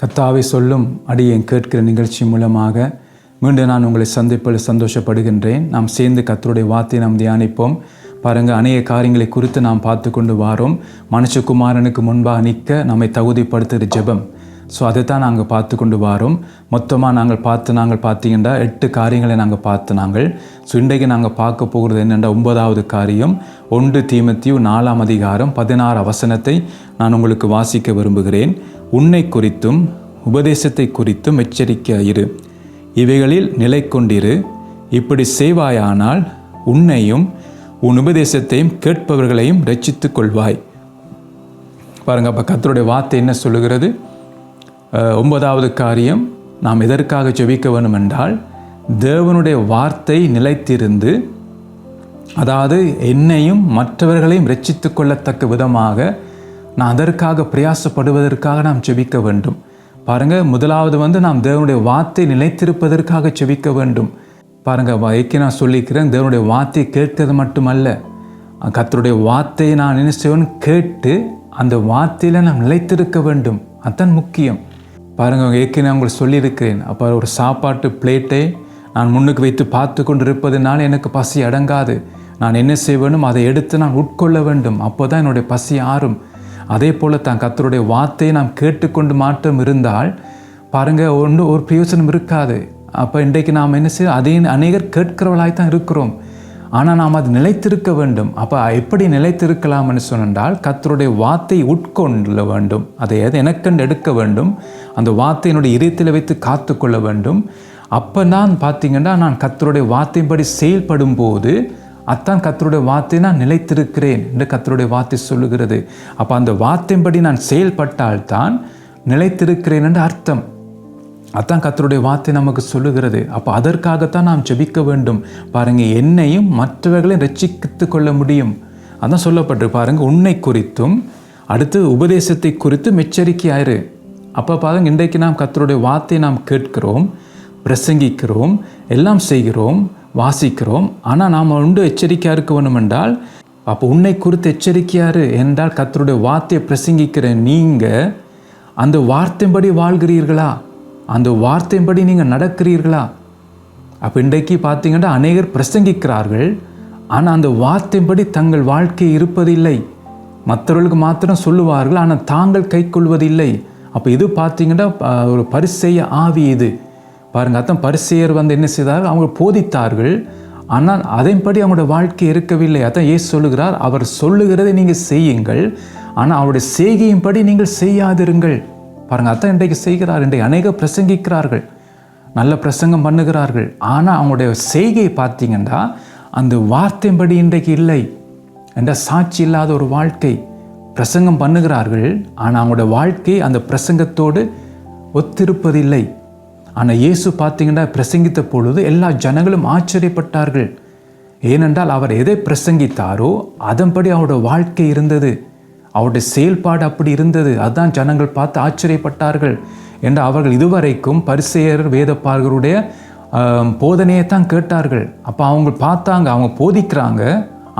கத்தாவை சொல்லும் அடியேன் கேட்கிற நிகழ்ச்சி மூலமாக மீண்டும் நான் உங்களை சந்திப்பதில் சந்தோஷப்படுகின்றேன். நாம் சேர்ந்து கத்தருடைய வார்த்தையை நாம் தியானிப்போம். பாருங்கள் அநேக காரியங்களை குறித்து நாம் பார்த்து கொண்டு வாரோம். மனுஷகுமாரனுக்கு முன்பாக நிற்க நம்மை தகுதிப்படுத்துகிற ஜெபம். ஸோ அதை தான் நாங்கள் பார்த்து கொண்டு வாரோம். மொத்தமாக நாங்கள் பார்த்து நாங்கள் பார்த்தீங்கன்னா எட்டு காரியங்களை நாங்கள் பார்த்து நாங்கள். ஸோ இன்றைக்கு நாங்கள் பார்க்க போகிறது என்னென்ற ஒன்பதாவது காரியம். ஒன்று தீமத்தியு நாலாம் அதிகாரம் பதினாறு அவசனத்தை நான் உங்களுக்கு வாசிக்க விரும்புகிறேன். உன்னை குறித்தும் உபதேசத்தை குறித்தும் எச்சரிக்கையாயிரு. இவைகளில் நிலை கொண்டிரு இப்படி செய்வாயானால் உன்னையும் உன் உபதேசத்தையும் கேட்பவர்களையும் ரட்சித்துக் கொள்வாய் பாருங்க அப்போ கத்தருடைய வார்த்தை என்ன சொல்லுகிறது? ஒன்பதாவது காரியம் நாம் எதற்காக ஜெபிக்க வேணும் என்றால் தேவனுடைய வார்த்தை நிலைத்திருந்து அதாவது என்னையும் மற்றவர்களையும் ரட்சித்துக் கொள்ளத்தக்க விதமாக நான் அதற்காக பிரயாசப்படுவதற்காக நாம் செபிக்க வேண்டும். பாருங்க முதலாவது வந்து நாம் தேவனுடைய வார்த்தை நிலைத்திருப்பதற்காக செபிக்க வேண்டும். பாருங்க வைக்க நான் சொல்லிக்கிறேன் தேவனுடைய வார்த்தையை கேட்கிறது மட்டுமல்ல. கத்தருடைய வார்த்தையை நான் என்ன கேட்டு அந்த வார்த்தையில் நாம் நிலைத்திருக்க வேண்டும். அதுதான் முக்கியம். பாருங்க ஏற்கனவே உங்களுக்கு சொல்லியிருக்கிறேன். அப்போ ஒரு சாப்பாட்டு பிளேட்டை நான் முன்னுக்கு வைத்து பார்த்து கொண்டு இருப்பதுனால எனக்கு பசி அடங்காது. நான் என்ன செய்வேனும் அதை எடுத்து நான் உட்கொள்ள வேண்டும். அப்போ தான் என்னுடைய பசி ஆறும். அதே போல் தான் கத்தருடைய வார்த்தையை நாம் கேட்டுக்கொண்டு மாற்றம் இருந்தால் பாருங்கள் ஒன்று ஒரு பிரயோஜனம் இருக்காது. அப்போ இன்றைக்கு நாம் என்ன செய்ய அதே அநேகர் கேட்கிறவளாய் தான் இருக்கிறோம். ஆனால் நாம் அது நிலைத்திருக்க வேண்டும். அப்போ எப்படி நிலைத்திருக்கலாம்னு சொன்னால் கத்தருடைய வார்த்தை உட்கொள்ள வேண்டும். அதை எது எனக்கண்டு எடுக்க வேண்டும். அந்த வார்த்தையினுடைய இதயத்தில் வைத்து காத்துக்கொள்ள வேண்டும். அப்போ தான் பார்த்தீங்கன்னா நான் கத்தருடைய வார்த்தையின்படி செயல்படும் போது அத்தான் கத்தருடைய வார்த்தை நான் நிலைத்திருக்கிறேன் என்று கத்தருடைய வார்த்தை சொல்லுகிறது. அப்போ அந்த வார்த்தையின்படி நான் செயல்பட்டால்தான் நிலைத்திருக்கிறேன் என்று அர்த்தம். அதான் கத்தருடைய வார்த்தை நமக்கு சொல்லுகிறது. அப்போ அதற்காகத்தான் நாம் ஜெபிக்க வேண்டும். பாருங்கள் என்னையும் மற்றவர்களையும் ரட்சித்து கொள்ள முடியும். அதான் சொல்லப்பட்டு பாருங்கள் உன்னை குறித்தும் அடுத்து உபதேசத்தை குறித்தும் எச்சரிக்கையாயிரு. அப்போ பாருங்க இன்றைக்கு நாம் கத்தருடைய வார்த்தையை நாம் கேட்கிறோம் பிரசங்கிக்கிறோம் எல்லாம் செய்கிறோம். வாசிக்கிறோம். ஆனால் நாம் உண்டு எச்சரிக்கையாக இருக்க வேணும் என்றால் அப்போ உன்னை குறித்து எச்சரிக்கையாரு என்றால் கத்தருடைய வார்த்தையை பிரசங்கிக்கிற நீங்கள் அந்த வார்த்தையின்படி வாழ்கிறீர்களா? அந்த வார்த்தையின்படி நீங்கள் நடக்கிறீர்களா? அப்போ இன்றைக்கு பார்த்தீங்கன்னா அநேகர் பிரசங்கிக்கிறார்கள். ஆனால் அந்த வார்த்தையின்படி தங்கள் வாழ்க்கை இருப்பதில்லை. மற்றவர்களுக்கு மாத்திரம் சொல்லுவார்கள் ஆனால் தாங்கள் கை கொள்வதில்லை. அப்போ இது பார்த்தீங்கன்னா ஒரு பரிசெய்ய ஆவி இது. பாருங்கள் அதான் பரிசெயர் வந்து என்ன செய்தார்கள்? அவங்க போதித்தார்கள். ஆனால் அதன்படி அவங்களோட வாழ்க்கை இருக்கவில்லை. அதான் ஏசு சொல்லுகிறார் அவர் சொல்லுகிறதை நீங்கள் செய்யுங்கள். ஆனால் அவருடைய செய்கையின்படி நீங்கள் செய்யாதிருங்கள். பாருங்க அதான் இன்றைக்கு செய்கிறார் இன்றைக்கு அநேக பிரசங்கிக்கிறார்கள். நல்ல பிரசங்கம் பண்ணுகிறார்கள். ஆனால் அவங்களுடைய செய்கை பார்த்தீங்கன்னா அந்த வார்த்தையின்படி இன்றைக்கு இல்லை என்ற சாட்சி இல்லாத ஒரு வாழ்க்கை. பிரசங்கம் பண்ணுகிறார்கள் ஆனால் அவங்களோட வாழ்க்கை அந்த பிரசங்கத்தோடு ஒத்திருப்பதில்லை. ஆனால் இயேசு பார்த்தீங்கன்னா பிரசங்கித்த பொழுது எல்லா ஜனங்களும் ஆச்சரியப்பட்டார்கள். ஏனென்றால் அவர் எதை பிரசங்கித்தாரோ அதன்படி அவரோட வாழ்க்கை இருந்தது. அவருடைய செயல்பாடு அப்படி இருந்தது. அதான் ஜனங்கள் பார்த்து ஆச்சரியப்பட்டார்கள். என்று அவர்கள் இதுவரைக்கும் பரிசெயர் வேதப்பார்களுடைய போதனையை தான் கேட்டார்கள். அப்போ அவங்க பார்த்தாங்க அவங்க போதிக்கிறாங்க.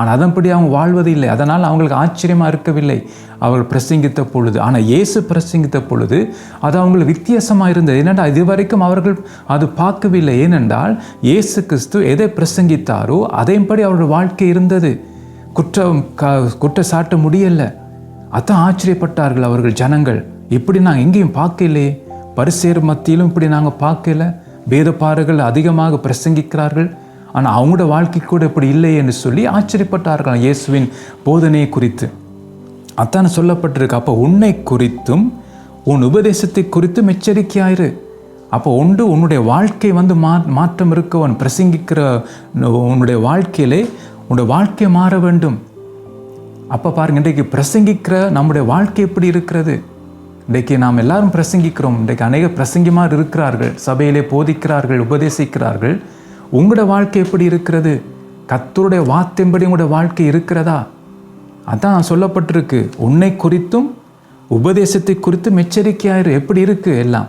ஆனால் அதன்படி அவங்க வாழ்வது இல்லை. அதனால் அவங்களுக்கு ஆச்சரியமாக இருக்கவில்லை. அவர்கள் பிரசங்கித்த பொழுது ஆனால் இயேசு பிரசங்கித்த பொழுது அது அவங்களுக்கு வித்தியாசமாக இருந்தது. ஏனென்றால் இதுவரைக்கும் அவர்கள் அது பார்க்கவில்லை. ஏனென்றால் இயேசு கிறிஸ்து எதை பிரசங்கித்தாரோ அதையும்படி அவருடைய வாழ்க்கை இருந்தது. குற்றம் க குற்றச்சாட்ட முடியலை. அதான் ஆச்சரியப்பட்டார்கள் அவர்கள் ஜனங்கள். இப்படி நாங்கள் எங்கேயும் பார்க்கலையே. பரிசேர் மத்தியிலும் இப்படி நாங்கள் பார்க்கல. வேதப்பாறுகள் அதிகமாக பிரசங்கிக்கிறார்கள். ஆனால் அவங்களோட வாழ்க்கை கூட இப்படி இல்லை என்று சொல்லி ஆச்சரியப்பட்டார்கள். இயேசுவின் போதனையை குறித்து. அத்தான் சொல்லப்பட்டிருக்கு. அப்போ உன்னை குறித்தும் உன் உபதேசத்தை குறித்தும் எச்சரிக்கையாயிரு. அப்போ ஒன்று உன்னுடைய வாழ்க்கை வந்து மா மாற்றம் இருக்க உன் பிரசங்கிக்கிற உன்னுடைய வாழ்க்கையிலே உன்னுடைய வாழ்க்கை மாற வேண்டும். அப்போ பாருங்க இன்றைக்கு பிரசங்கிக்கிற நம்முடைய வாழ்க்கை எப்படி இருக்கிறது? இன்றைக்கு நாம் எல்லாரும் பிரசங்கிக்கிறோம். இன்றைக்கு அநேக பிரசங்கிமார் இருக்கிறார்கள். சபையிலே போதிக்கிறார்கள் உபதேசிக்கிறார்கள். உங்களோட வாழ்க்கை எப்படி இருக்கிறது? கத்தருடைய வார்த்தையின்படி உங்களோட வாழ்க்கை இருக்கிறதா? அதான் சொல்லப்பட்டிருக்கு. உன்னை குறித்தும் உபதேசத்தை குறித்தும் எச்சரிக்கையாயிரு. எப்படி இருக்கு எல்லாம்?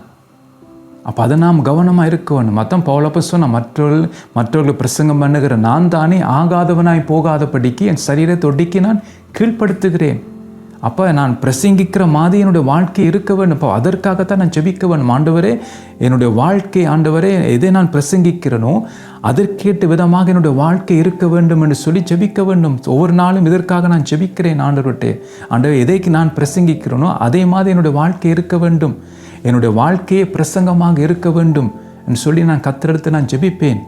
அப்போ அதை நாம் கவனமாக இருக்க வேணும் மற்ற பவுலப்ப சொன்ன மற்றவர்கள் மற்றவர்கள் பிரசங்கம் பண்ணுகிற நான் தானே ஆகாதவனாய் போகாதபடிக்கு என் சரீரத்தை ஒடுக்கி நான் கீழ்ப்படுத்துகிறேன். அப்போ நான் பிரசங்கிக்கிற மாதிரி என்னுடைய வாழ்க்கை இருக்கவன் அப்போ அதற்காகத்தான் நான் ஜெபிக்க ஆண்டவரே என்னுடைய வாழ்க்கை ஆண்டவரே எதை நான் பிரசங்கிக்கிறேனோ அதற்கேட்டு விதமாக என்னுடைய வாழ்க்கை இருக்க வேண்டும் என்று சொல்லி ஜெபிக்க வேண்டும். ஒவ்வொரு நாளும் இதற்காக நான் ஜெபிக்கிறேன் ஆண்டவர்கிட்ட. ஆண்டவர் எதைக்கு நான் பிரசங்கிக்கிறேனோ அதே மாதிரி என்னுடைய வாழ்க்கை இருக்க வேண்டும். என்னுடைய வாழ்க்கையே பிரசங்கமாக இருக்க வேண்டும் என்று சொல்லி நான் கத்திரெடுத்து நான் ஜெபிப்பேன்.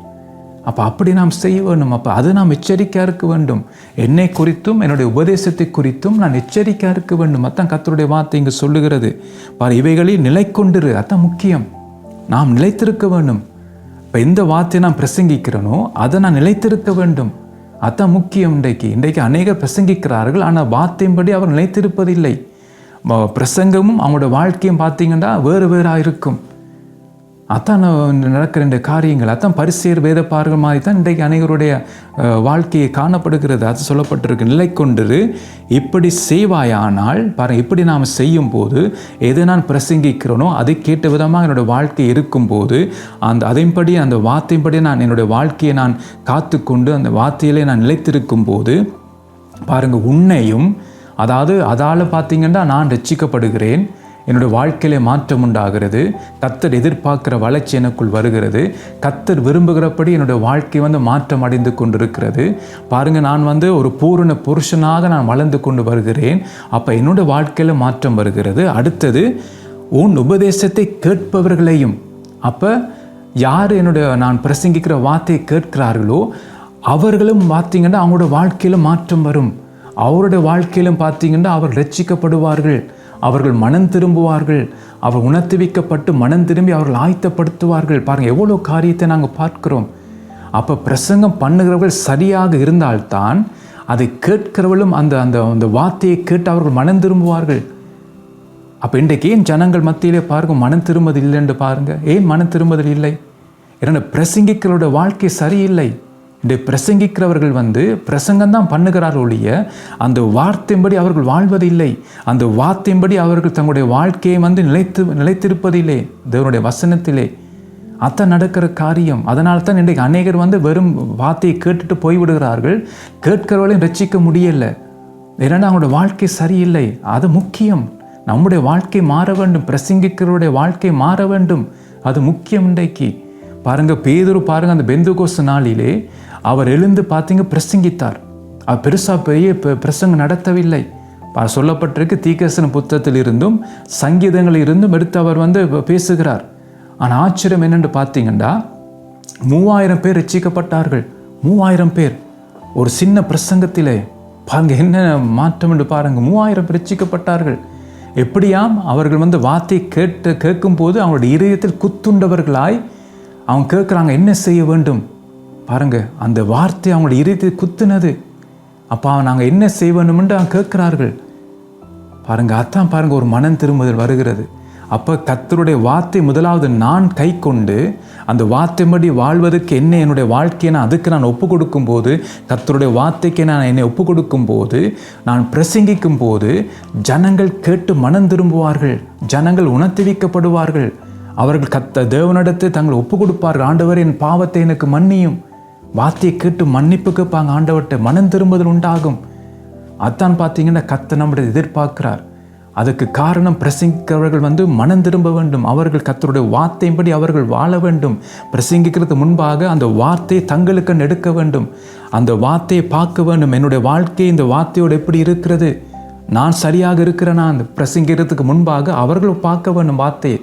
அப்போ அப்படி நாம் செய்ய வேண்டும். அப்போ அது நாம் எச்சரிக்கையாக இருக்க வேண்டும். என்னை குறித்தும் என்னுடைய உபதேசத்தை குறித்தும் நான் எச்சரிக்கையாக இருக்க வேண்டும். அதான் கத்தருடைய வார்த்தை இங்கு சொல்லுகிறது. பார் இவைகளில் நிலை கொண்டிரு. அதான் முக்கியம். நாம் நிலைத்திருக்க வேண்டும். இப்போ எந்த வார்த்தையை நான் பிரசங்கிக்கிறேனோ அதை நான் நிலைத்திருக்க வேண்டும். அதான் முக்கியம் இன்றைக்கு. இன்றைக்கு அநேகர் பிரசங்கிக்கிறார்கள் ஆனால் வார்த்தையின்படி அவர் நிலைத்திருப்பதில்லை. பிரசங்கமும் அவங்களோட வாழ்க்கையும் பார்த்தீங்கன்னா வேறு வேறாக இருக்கும். அதான் நடக்கிற இந்த காரியங்கள் அதான் பரிசேர் வேதப்பார்கள் மாதிரி தான் இன்றைக்கு அனைவருடைய வாழ்க்கையை காணப்படுகிறது. அது சொல்லப்பட்டிருக்கு. நிலை கொண்டது இப்படி செய்வாயானால் பாரு இப்படி நாம் செய்யும் போது எது நான் பிரசங்கிக்கிறேனோ அதை கேட்ட விதமாக என்னுடைய வாழ்க்கை இருக்கும்போது அந்த அதன்படி அந்த வார்த்தையின்படி நான் என்னுடைய வாழ்க்கையை நான் காத்துக்கொண்டு அந்த வார்த்தையிலே நான் நிலைத்திருக்கும் போது பாருங்கள் உன்னையும் அதாவது அதால் பார்த்தீங்கன்னா நான் ரட்சிக்கப்படுகிறேன். என்னுடைய வாழ்க்கையிலே மாற்றம் உண்டாகிறது. கத்தர் எதிர்பார்க்கிற வளர்ச்சி எனக்குள் வருகிறது. கத்தர் விரும்புகிறபடி என்னுடைய வாழ்க்கை வந்து மாற்றம் அடைந்து கொண்டிருக்கிறது. பாருங்க நான் வந்து ஒரு பூரண புருஷனாக நான் வளர்ந்து கொண்டு வருகிறேன். அப்போ என்னுடைய வாழ்க்கையில் மாற்றம் வருகிறது. அடுத்தது உன் உபதேசத்தை கேட்பவர்களையும் அப்போ யார் என்னுடைய நான் பிரசங்கிக்கிற வார்த்தையை கேட்கிறார்களோ அவர்களும் பார்த்தீங்கன்னா அவங்களோட வாழ்க்கையில் மாற்றம் வரும். அவருடைய வாழ்க்கையிலும் பார்த்தீங்கன்னா அவர் ரட்சிக்கப்படுவார்கள். அவர்கள் மனம் திரும்புவார்கள். அவர் உணர்த்துவிக்கப்பட்டு மனம் திரும்பி அவர்கள் ஆயத்தப்படுத்துவார்கள். பாருங்கள் எவ்வளோ காரியத்தை நாங்கள் பார்க்கிறோம். அப்போ பிரசங்கம் பண்ணுகிறவர்கள் சரியாக இருந்தால்தான் அதை கேட்கிறவர்களும் அந்த அந்த அந்த வார்த்தையை கேட்டு அவர்கள் மனம் திரும்புவார்கள். அப்போ இன்றைக்கு ஏன் ஜனங்கள் மத்தியிலே பாருங்க மனம் திரும்பது இல்லைன்னு பாருங்கள் ஏன் மனம் திரும்புதல் இல்லை ஏன்னா பிரசங்கிக்கிறோட வாழ்க்கை சரியில்லை. இப்படி பிரசங்கிக்கிறவர்கள் வந்து பிரசங்கம் தான் பண்ணுகிறார் ஒழிய அந்த வார்த்தையின்படி அவர்கள் வாழ்வதில்லை. அந்த வார்த்தையின்படி அவர்கள் தங்களுடைய வாழ்க்கையை வந்து நிலைத்து நிலைத்திருப்பதில்லை. தேவனுடைய வசனத்திலே அத்தான் நடக்கிற காரியம். அதனால தான் இன்றைக்கு அநேகர் வந்து வெறும் வார்த்தையை கேட்டுட்டு போய்விடுகிறார்கள். கேட்கிறவர்களையும் ரசிக்க முடியலை. ஏன்னா அவங்களோட வாழ்க்கை சரியில்லை. அது முக்கியம். நம்முடைய வாழ்க்கை மாற வேண்டும். பிரசங்கிக்கிறவருடைய வாழ்க்கை மாற வேண்டும். அது முக்கியம் இன்றைக்கு. பாருங்கள் பேதுரு பாருங்கள் அந்த பெந்துகோச நாளிலே அவர் எழுந்து பார்த்தீங்க பிரசங்கித்தார். அவர் பெருசாக பெரிய பிரசங்கம் நடத்தவில்லை. சொல்லப்பட்டிருக்கு தீக்கசன புத்தகத்தில் இருந்தும் சங்கீதங்களில் இருந்தும் எடுத்து அவர் வந்து பேசுகிறார். ஆனால் ஆச்சரியம் என்னென்று பார்த்தீங்கன்னா மூவாயிரம் பேர் ரச்சிக்கப்பட்டார்கள் மூவாயிரம் பேர். ஒரு சின்ன பிரசங்கத்திலே பாருங்க என்ன மாற்றம் என்று பாருங்க மூவாயிரம் பேர் ரட்சிக்கப்பட்டார்கள். எப்படியாம் அவர்கள் வந்து வார்த்தை கேட்டு கேட்கும்போது அவங்களுடைய இதயத்தில் குத்துண்டவர்களாய் அவங்க கேட்குறாங்க என்ன செய்ய வேண்டும்? பாருங்க அந்த வார்த்தை அவங்களோட இறுதி குத்துனது. அப்போ நாங்கள் என்ன செய்ய வேண்டுமென்று அவங்க கேட்குறார்கள். பாருங்க அதான் பாருங்க ஒரு மனம் திரும்புதல் வருகிறது. அப்போ கத்தருடைய வார்த்தை முதலாவது நான் கை கொண்டு அந்த வார்த்தைப்படி வாழ்வதற்கு என்ன என்னுடைய வாழ்க்கையை நான் அதுக்கு நான் ஒப்பு கொடுக்கும் போது கத்தருடைய வார்த்தைக்கு நான் என்னை ஒப்பு கொடுக்கும் போது நான் பிரசங்கிக்கும் போது ஜனங்கள் கேட்டு மனம் திரும்புவார்கள். ஜனங்கள் உணர்த்துவிக்கப்படுவார்கள் அவர்கள் கத்த தேவனிடத்தை தங்களை ஒப்பு கொடுப்பார்கள் ஆண்டவர் என் பாவத்தை எனக்கு மன்னியும். வார்த்தையை கேட்டு மன்னிப்பு கேட்பாங்க ஆண்டவர்கிட்ட மனம் திரும்புதல் உண்டாகும். அதான் பார்த்தீங்கன்னா கத்தை நம்முடைய எதிர்பார்க்கிறார். அதுக்கு காரணம் பிரசங்கிக்கிறவர்கள் வந்து மனம் திரும்ப வேண்டும். அவர்கள் கத்தருடைய வார்த்தையின்படி அவர்கள் வாழ வேண்டும். பிரசங்கிக்கிறது முன்பாக அந்த வார்த்தையை தங்களுக்கு எடுக்க வேண்டும். அந்த வார்த்தையை பார்க்க வேண்டும். என்னுடைய வாழ்க்கை இந்த வார்த்தையோடு எப்படி இருக்கிறது? நான் சரியாக இருக்கிறேனா? அந்த பிரசங்கிறதுக்கு முன்பாக அவர்கள் பார்க்க வேண்டும் வார்த்தையை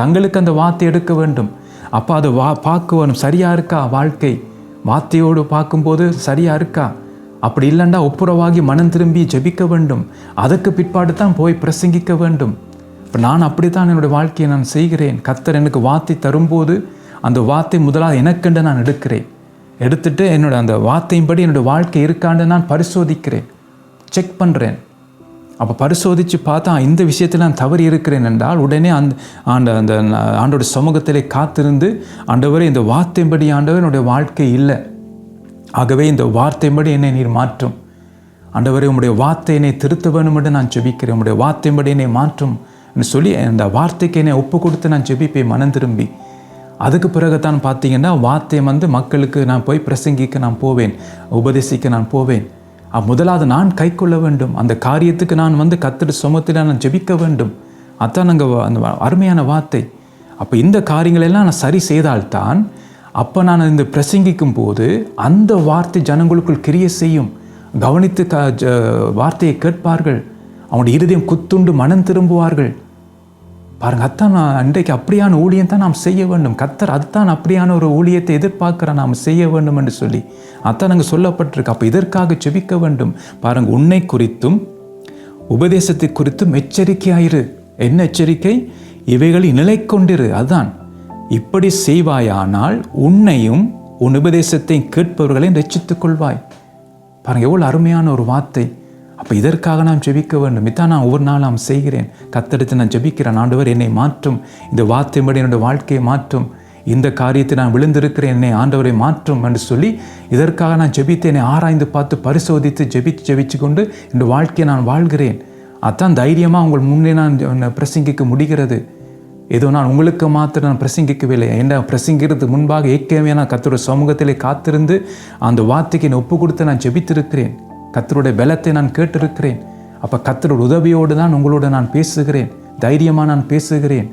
தங்களுக்கு அந்த வார்த்தை எடுக்க வேண்டும். அப்போ அதை வா பார்க்க வேணும். சரியாக இருக்கா வாழ்க்கை? வார்த்தையோடு பார்க்கும்போது சரியாக இருக்கா? அப்படி இல்லைண்டா ஒப்புரவாகி மனம் திரும்பி ஜெபிக்க வேண்டும். அதுக்கு பிற்பாடு தான் போய் பிரசங்கிக்க வேண்டும். இப்போ நான் அப்படி தான் என்னுடைய வாழ்க்கையை நான் செய்கிறேன். கத்தர் எனக்கு வார்த்தை தரும்போது அந்த வார்த்தை முதலாக எனக்கென்று நான் எடுக்கிறேன். எடுத்துட்டு என்னோட அந்த வார்த்தையின்படி என்னோட வாழ்க்கை இருக்கான்னு நான் பரிசோதிக்கிறேன். செக் பண்ணுறேன் அப்போ பரிசோதித்து பார்த்தா இந்த விஷயத்தில் நான் தவறி இருக்கிறேன் என்றால் உடனே அந்த ஆண்ட அந்த ஆண்டோட சமூகத்திலே காத்திருந்து ஆண்டவரே இந்த வார்த்தையின்படி ஆண்டவர் என்னுடைய வாழ்க்கை இல்லை. ஆகவே இந்த வார்த்தையின்படி என்னை நீர் மாற்றும். ஆண்டவரே உம்முடைய வார்த்தை என்னை திருத்த வேணும் என்று நான் ஜெபிக்கிறேன். உம்முடைய வார்த்தையின்படி என்னை மாற்றும் என்று சொல்லி அந்த வார்த்தைக்கு என்னை ஒப்பு கொடுத்து நான் ஜெபிப்பேன் மனம் திரும்பி. அதுக்கு பிறகு தான் பார்த்தீங்கன்னா வார்த்தையை வந்து மக்களுக்கு நான் போய் பிரசங்கிக்க நான் போவேன். உபதேசிக்க நான் போவேன். முதலாவது நான் கை கொள்ள வேண்டும். அந்த காரியத்துக்கு நான் வந்து கத்துட்டு சுமத்தில் நான் ஜெபிக்க வேண்டும். அதான் நாங்கள் அந்த அருமையான வார்த்தை. அப்போ இந்த காரியங்களெல்லாம் நான் சரி செய்தால்தான் அப்போ நான் இந்த பிரசங்கிக்கும் போது அந்த வார்த்தை ஜனங்களுக்குள் கிரிய செய்யும். கவனித்து க ஜ- வார்த்தையை கேட்பார்கள். அவனுடைய இருதயம் குத்துண்டு மனம் திரும்புவார்கள். பாருங்க அத்தான் நான் அன்றைக்கு அப்படியான ஊழியம் தான் நாம் செய்ய வேண்டும். கத்தர் அதுதான் அப்படியான ஒரு ஊழியத்தை எதிர்பார்க்கிற நாம் செய்ய வேண்டும் என்று சொல்லி அதான் அங்கே சொல்லப்பட்டிருக்கு. அப்போ இதற்காக செபிக்க வேண்டும். பாருங்க உன்னை குறித்தும் உபதேசத்தை குறித்தும் எச்சரிக்கையாயிரு. என்ன எச்சரிக்கை? இவைகளை நிலை கொண்டிரு அதுதான் இப்படி செய்வாயானால் உன்னையும் உன் உபதேசத்தையும் கேட்பவர்களையும் ரச்சித்துக் கொள்வாய் பாருங்க எவ்வளோ அருமையான ஒரு வார்த்தை. அப்போ இதற்காக நான் ஜெபிக்க வேண்டும். இதான் நான் ஒவ்வொரு நாள் நான் செய்கிறேன். கத்தெடுத்து நான் ஜெபிக்கிறேன். ஆண்டவர் என்னை மாற்றும். இந்த வார்த்தையின்படி என்னுடைய வாழ்க்கையை மாற்றும். இந்த காரியத்தை நான் விழுந்திருக்கிறேன். என்னை ஆண்டவரை மாற்றும் என்று சொல்லி இதற்காக நான் ஜெபித்து என்னை ஆராய்ந்து பார்த்து பரிசோதித்து ஜெபித்து ஜெபிச்சு கொண்டு இந்த வாழ்க்கையை நான் வாழ்கிறேன். அதான் தைரியமாக உங்கள் முன்னே நான் பிரசங்கிக்க முடிகிறது. ஏதோ நான் உங்களுக்கு மாத்திரம் நான் பிரசங்கிக்கவில்லை. என்ன பிரசங்கிறது முன்பாக ஏற்கனவே நான் கத்தோட சமூகத்திலே காத்திருந்து அந்த வார்த்தைக்கு என்னை ஒப்பு கொடுத்து நான் ஜெபித்திருக்கிறேன். கத்தருடைய பலத்தை நான் கேட்டிருக்கிறேன். அப்போ கத்தருடைய உதவியோடு தான் உங்களோட நான் பேசுகிறேன். தைரியமாக நான் பேசுகிறேன்.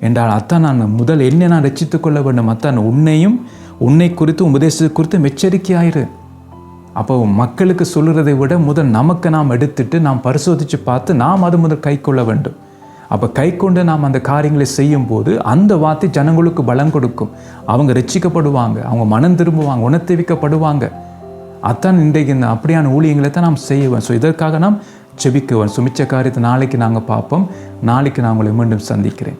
என்றால் அத்தான் நான் முதல் என்னை நான் ரட்சித்துக் கொள்ள வேண்டும். அத்தான் உன்னையும் உன்னை குறித்து உபதேசத்தை குறித்து எச்சரிக்கையாயிரு. அப்போ மக்களுக்கு சொல்லுறதை விட முதல் நமக்கு நாம் எடுத்துட்டு நாம் பரிசோதித்து பார்த்து நாம் அது முதல் கை கொள்ள வேண்டும். அப்போ கை கொண்டு நாம் அந்த காரியங்களை செய்யும் போது அந்த வார்த்தை ஜனங்களுக்கு பலம் கொடுக்கும். அவங்க ரட்சிக்கப்படுவாங்க. அவங்க மனம் திரும்புவாங்க. உணர்த்தெவிக்கப்படுவாங்க அதான் இன்றைக்கு இந்த அப்படியான ஊழியங்களை தான் நாம் செய்வேன் ஸோ இதற்காக நாம் செபிக்குவோம். சுமிச்ச காரியத்தை நாளைக்கு நாங்கள் பார்ப்போம். நாளைக்கு நான் உங்களை மீண்டும் சந்திக்கிறேன்.